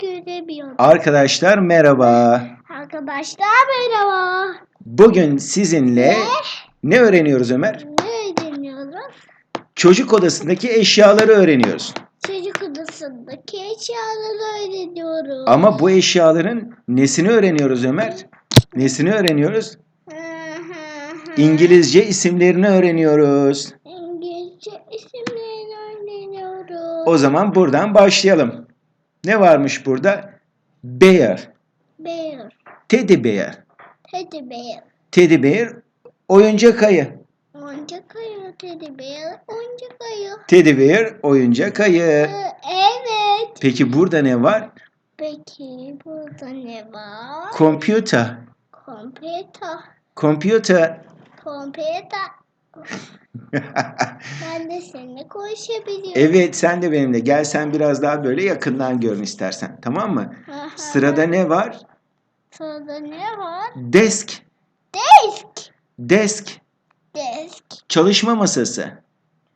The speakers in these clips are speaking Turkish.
göremiyorum. Arkadaşlar merhaba. Arkadaşlar merhaba. Bugün sizinle ne öğreniyoruz Ömer? Ne öğreniyoruz? Çocuk odasındaki eşyaları öğreniyoruz. Çocuk odasındaki eşyaları öğreniyoruz. Ama bu eşyaların nesini öğreniyoruz Ömer? Nesini öğreniyoruz? İngilizce isimlerini öğreniyoruz. İngilizce isimlerini öğreniyoruz. O zaman buradan başlayalım. Ne varmış burada? Bear, Bear, teddy bear. teddy bear. Teddy bear oyuncak ayı. Oyuncak ayı, teddy bear, oyuncak ayı. Teddy bear oyuncak ayı. Ee, Evet. Peki burada ne var? Peki burada ne var? Computer. Computer. Computer. Computer. Ben de seninle konuşabiliyorum. Evet sen de benimle. Gel sen biraz daha böyle yakından görün istersen. Tamam mı? Aha. Sırada ne var? Sırada ne var? Desk. Desk. Desk. Desk. Çalışma masası.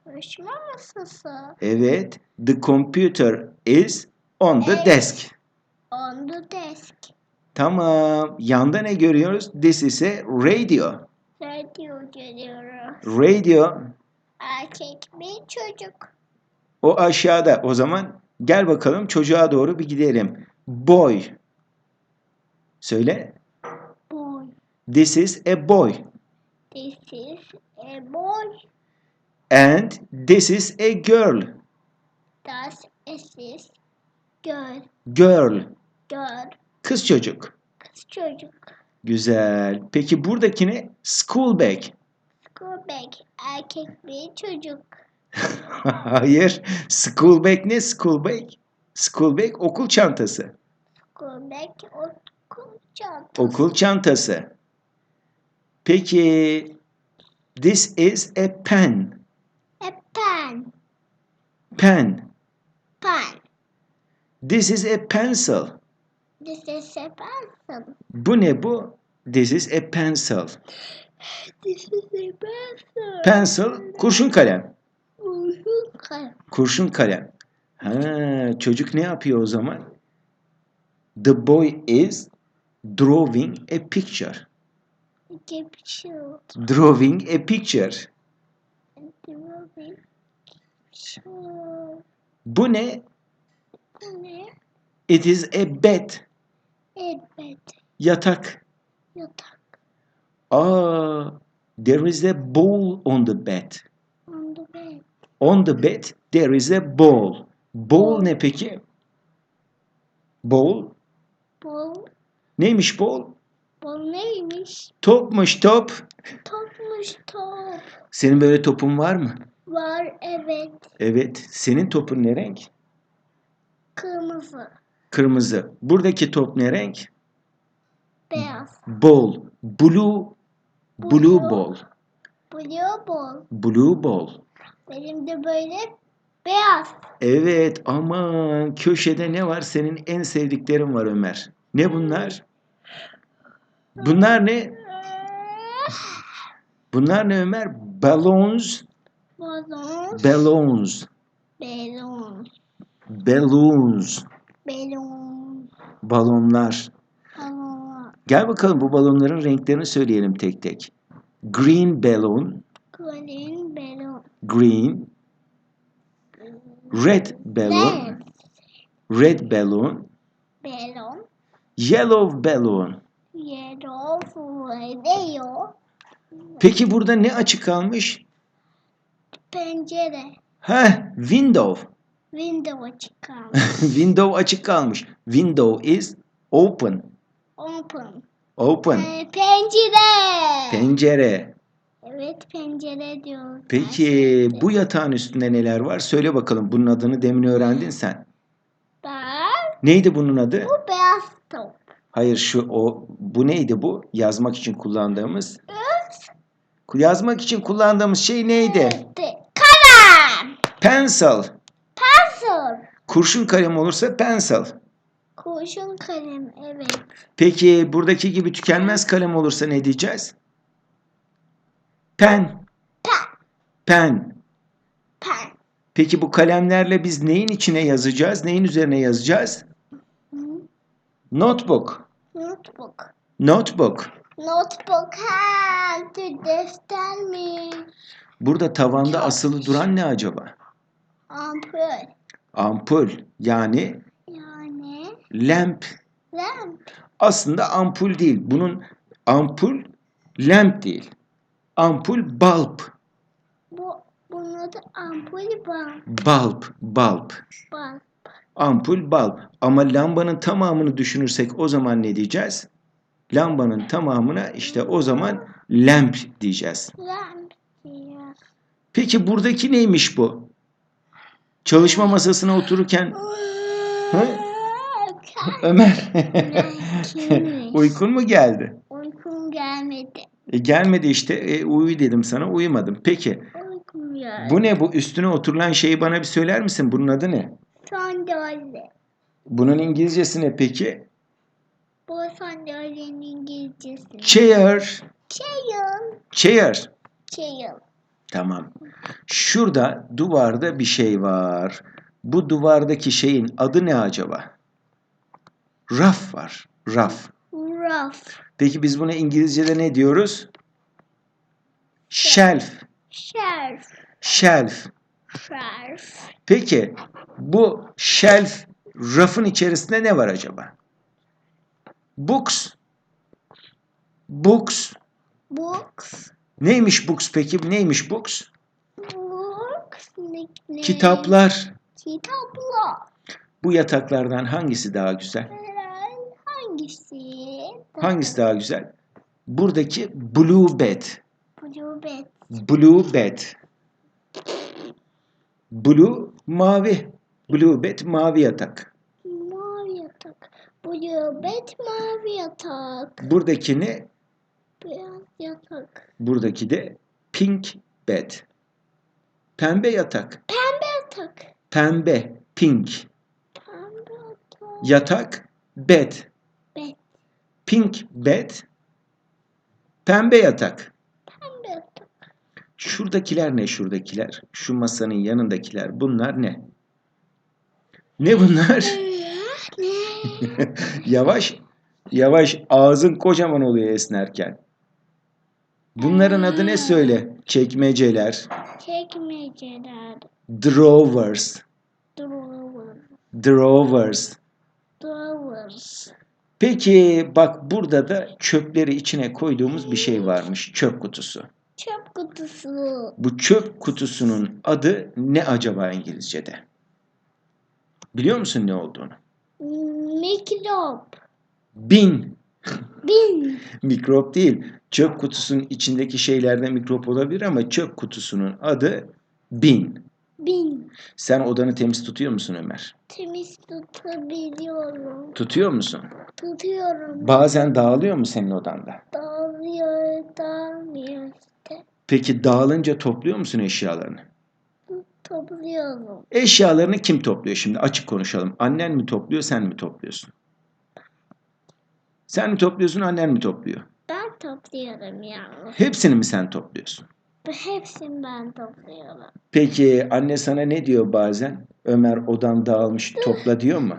Çalışma masası. Evet. The computer is on the Evet. desk. On the desk. Tamam. Yanda ne görüyoruz? This is a radio. Radio görüyoruz. Radio Erkek bir çocuk. o aşağıda. O zaman gel bakalım çocuğa doğru bir gidelim. Boy. Söyle. Boy. This is a boy. This is a boy. And this is a girl. Das is girl. Girl. Girl. Kız çocuk. Kız çocuk. Güzel. Peki buradaki ne? School bag. School bag. Erkek bir çocuk. Hayır. School bag ne? School bag. School bag okul çantası. School bag okul çantası. Okul çantası. Peki this is a pen. A pen. Pen. Pen. This is a pencil. This is a pencil. Bu ne bu? This is a pencil. This is a pencil. Pencil kurşun kalem. Uzun kalem. Kurşun kalem. Ha, çocuk ne yapıyor o zaman? The boy is drawing a picture. Capsule. Drawing a picture. Capsule. Bu ne? Bu ne? It is a bed. Evet. Yatak. Yatak. Aa, there is a ball on the bed. On the bed. On the bed there is a ball. Ball ne peki? Ball. Bol. Neymiş ball? Bol neymiş? Topmuş top. Topmuş top. Senin böyle topun var mı? Var evet. Evet. Senin topun ne renk? Kırmızı. Kırmızı. Buradaki top ne renk? Beyaz. Ball. Blue. Blue ball. Blue bol. Blue ball. Benim de böyle beyaz. Evet aman köşede ne var? Senin en sevdiklerin var Ömer. Ne bunlar? Bunlar ne? Bunlar ne Ömer? Balloons. Balon. Balloons. Balon. Balloons. Balon. Balonlar. Balon. Gel bakalım bu balonların renklerini söyleyelim tek tek. Green balloon. Green balon. Green. Red balloon. Red Red balloon. balon. Yellow balloon. Yellow radio. Peki burada ne açık kalmış? Pencere. Heh, window. Window çıkan. Window açık kalmış. Window is open. Open. Open. Ee, pencere. Pencere. evet pencere diyoruz. Peki bu yatağın üstünde neler var? Söyle bakalım bunun adını demin öğrendin sen. Ben Neydi bunun adı? bu beyaz top. Hayır şu o bu neydi bu? Yazmak için kullandığımız. Yazmak için kullandığımız şey neydi? De- Kalem. Pencil. Kurşun kalem olursa pencil. Kurşun kalem evet. Peki buradaki gibi tükenmez kalem olursa ne diyeceğiz? Pen. Pen. Pen. Pen. Peki bu kalemlerle biz neyin içine yazacağız? Neyin üzerine yazacağız? Notebook. Notebook. Notebook. Notebook ha, de- defter mi? Burada tavanda Çok. asılı duran ne acaba? Ampul. Ampul yani Yani lamp. lamp. Aslında ampul değil. Bunun ampul lamp değil. Ampul bulb. Bu bunun adı ampul bal. Bulb, bulb. Bal. Ampul bulb. Ama lambanın tamamını düşünürsek o zaman ne diyeceğiz? Lambanın tamamına işte o zaman lamp diyeceğiz. Lamp diyor. Peki buradaki neymiş bu? Çalışma masasına otururken Hı? Ömer uykun mu geldi? Uykum gelmedi. E, gelmedi işte. E, uyu dedim sana uyumadım. Peki Uykum geldi. bu ne bu üstüne oturulan şeyi bana bir söyler misin? Bunun adı ne? Sandalye. Bunun İngilizcesi ne peki? Bu sandalyenin İngilizcesi. Chair. Chair. Chair. Chair. Tamam. Şurada duvarda bir şey var. Bu duvardaki şeyin adı ne acaba? Raf var. Raf. Raf. Peki biz buna İngilizce'de ne diyoruz? Shelf. Shelf. Shelf. Shelf. Peki bu shelf rafın içerisinde ne var acaba? Books. Books. Books. Neymiş books peki? Neymiş books? Books. Ne? Kitaplar. Kitaplar. Bu yataklardan hangisi daha güzel? Hangisi? Hangisi daha güzel? Buradaki blue bed. Blue bed. Blue bed. Blue mavi. Blue bed mavi yatak. Mavi yatak. Blue bed mavi yatak. Buradaki ne? Beyaz yatak. Buradaki de pink bed. Pembe yatak. Pembe yatak. Pembe, pink. Pembe yatak. Yatak, bed. Bed. Pink bed. Pembe yatak. Pembe yatak. Şuradakiler ne şuradakiler? Şu masanın yanındakiler. Bunlar ne? Ne bunlar? Yavaş, yavaş. Ağzın kocaman oluyor esnerken. Bunların adı ne söyle? Çekmeceler, Çekmeceler. drawers, Drawer. drawers. Drawers. Peki bak burada da çöpleri içine koyduğumuz bir şey varmış. Çöp kutusu. Çöp kutusu. Bu çöp kutusunun adı ne acaba İngilizce'de? Biliyor musun ne olduğunu? Mikrop. Bin. Bin. Mikrop değil. Çöp kutusunun içindeki şeylerde mikrop olabilir ama çöp kutusunun adı bin. Bin. Sen odanı temiz tutuyor musun Ömer? Temiz tutabiliyorum. Tutuyor musun? Tutuyorum. Bazen dağılıyor mu senin odanda? Dağılıyor, dağılmıyor işte. Peki dağılınca topluyor musun eşyalarını? Topluyorum. Eşyalarını kim topluyor şimdi? Açık konuşalım. Annen mi topluyor, sen mi topluyorsun? Sen mi topluyorsun, annen mi topluyor? Ben topluyorum yalnız. Hepsini mi sen topluyorsun? Hepsini ben topluyorum. Peki anne sana ne diyor bazen? Ömer odan dağılmış topla diyor mu?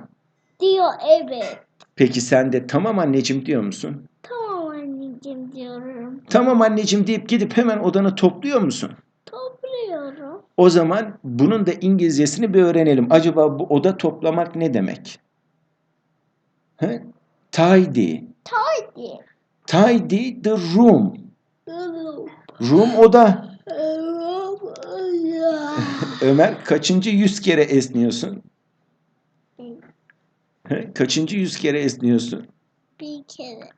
Diyor evet. Peki sen de tamam anneciğim diyor musun? Tamam anneciğim diyorum. Tamam anneciğim deyip gidip hemen odanı topluyor musun? Topluyorum. O zaman bunun da İngilizcesini bir öğrenelim. Acaba bu oda toplamak ne demek? He? Tidy. Tidy. Tidy the room. Room. Oda. Ömer kaçıncı yüz kere esniyorsun? Kaçıncı yüz kere esniyorsun? Bir kere.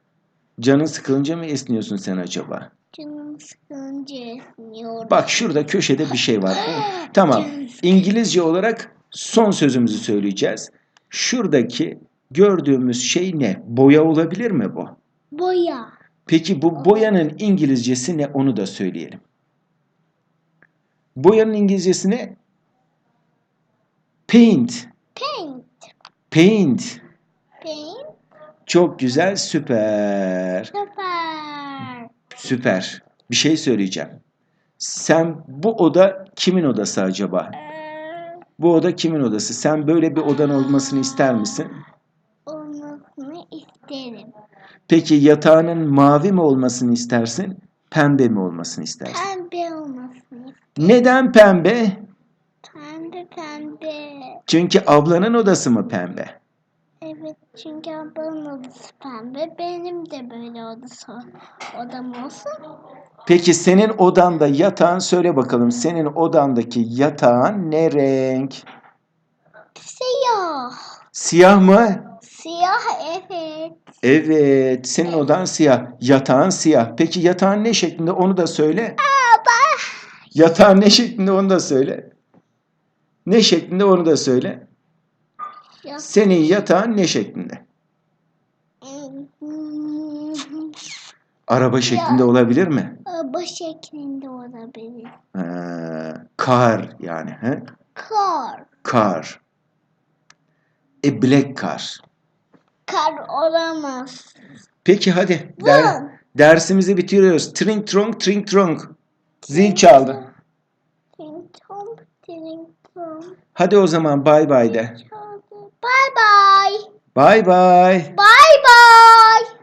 Canın sıkılınca mı esniyorsun sen acaba? Canım sıkılınca esniyorum. Bak şurada köşede bir şey var. Tamam. İngilizce olarak son sözümüzü söyleyeceğiz. Şuradaki gördüğümüz şey ne? Boya olabilir mi bu? Boya. Peki bu boyanın İngilizcesi ne? Onu da söyleyelim. Boyanın İngilizcesi ne? Paint. Paint. Paint. Paint. Çok güzel, süper. Süper. Süper. Bir şey söyleyeceğim. Sen bu oda kimin odası acaba? Ee, Bu oda kimin odası? Sen böyle bir odan olmasını ister misin? İsterim. Peki yatağının mavi mi olmasını istersin, pembe mi olmasını istersin? Pembe olmasını isterim. Neden pembe? Pembe pembe. Çünkü ablanın odası mı pembe? Evet çünkü ablamın odası pembe. Benim de böyle odası odam olsun. Peki senin odanda yatağın söyle bakalım. Senin odandaki yatağın ne renk? Siyah. Siyah mı? Siyah evet. Evet, senin odan siyah. Yatağın siyah. Peki yatağın ne şeklinde onu da söyle. Yatağın ne şeklinde onu da söyle. Ne şeklinde onu da söyle. Ya- Senin yatağın ne şeklinde? Araba şeklinde olabilir mi? Araba şeklinde olabilir. Ee, kar yani. He? Kar. Car. A black car. Kar olamaz. Peki hadi. Der- dersimizi bitiriyoruz. Trink tronk trink tronk. Zil çaldı. Ting tong, ting tong, Hadi o zaman bay bay de. Bye bye. Bay bay. Bye bye.